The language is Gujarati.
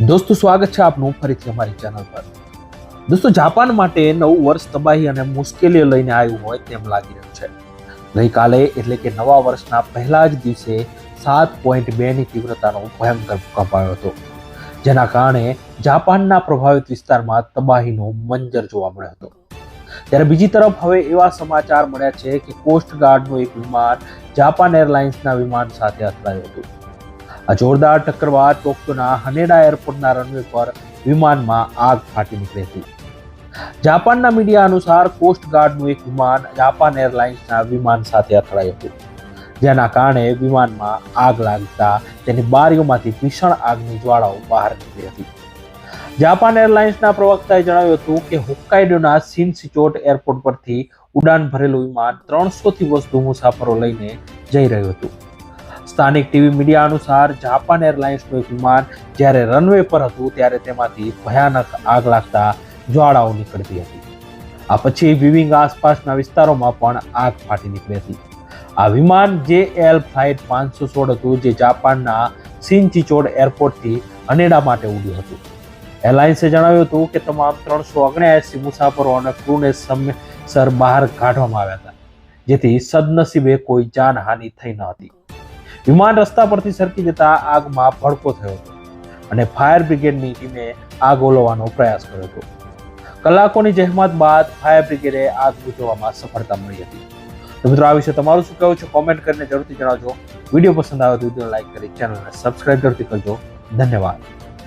દોસ્તો, સ્વાગત છે આપનું ફરીથી અમારી ચેનલ પર. દોસ્તો, જાપાન માટે નવું વર્ષ તબાહી અને મુશ્કેલીઓ લઈને આવ્યું હોય તેમ લાગી રહ્યું છે. ગઈકાલે એટલે કે નવા વર્ષના પહેલા જ દિવસે સાત પોઈન્ટ બેની તીવ્રતાનો ભયંકર ભૂકંપ આવ્યો હતો. જેના કારણે જાપાનના પ્રભાવિત વિસ્તારમાં તબાહીનો મંજર જોવા મળ્યો હતો. ત્યારે બીજી તરફ હવે એવા સમાચાર મળ્યા છે કે કોસ્ટગાર્ડનું એક વિમાન જાપાન એરલાઇન્સના વિમાન સાથે અથડાયું હતું. આ જોરદાર ટક્કર બાદ ટોક્યોના હનેડા એરપોર્ટના રનવે પર વિમાનમાં આગ ફાટી નીકળી હતી. જાપાનના મીડિયા અનુસાર કોસ્ટગાર્ડનું એક વિમાન જાપાન એરલાઇન્સના વિમાન સાથે અથડાયું હતું. જેના કારણે વિમાનમાં આગ લાગતા તેની બારીઓમાંથી ભીષણ આગની જ્વાળાઓ બહાર નીકળી હતી. જાપાન એરલાઇન્સના પ્રવક્તાએ જણાવ્યું હતું કે હોક્કાઇડોના સિનસિચોટ એરપોર્ટ પરથી ઉડાન ભરેલું વિમાન ત્રણસોથી વધુ મુસાફરો લઈને જઈ રહ્યું હતું. સ્થાનિક ટીવી મીડિયા અનુસાર જાપાન એરલાઇન્સનું એક વિમાન જ્યારે રનવે પર હતું ત્યારે તેમાંથી ભયાનક આગ લાગતા જ્વાળાઓ નીકળતી હતી. આ પછી વિવિંગ આસપાસના વિસ્તારોમાં પણ આગ ફાટી નીકળી હતી. આ વિમાન જે એલ ફ્લાઇટ પાંચસો સોળ હતું, જે જાપાનના સિનચિચોડ એરપોર્ટથી હનેડા માટે ઉડ્યું હતું. એરલાઇન્સે જણાવ્યું હતું કે તમામ ત્રણસો ઓગણ્યાસી મુસાફરો અને ક્રૂને સમયસર બહાર કાઢવામાં આવ્યા હતા, જેથી સદનસીબે કોઈ જાનહાનિ થઈ ન હતી. વિમાન રસ્તા પરથી સરકી જતા આગમાં ભડકો થયો હતો અને ફાયર બ્રિગેડની ટીમે આગ ઓલવવાનો પ્રયાસ કર્યો હતો. કલાકોની જહેમત બાદ ફાયર બ્રિગેડે આગ બુઝાવવામાં સફળતા મળી હતી. તો મિત્રો, આ વિશે તમારું શું કહેવું છે? કોમેન્ટ કરીને જરૂરથી જણાવજો. વીડિયો પસંદ આવે તો વીડિયો લાઈક કરી, ચેનલને સબસ્ક્રાઇબ જરૂરથી કરજો. ધન્યવાદ.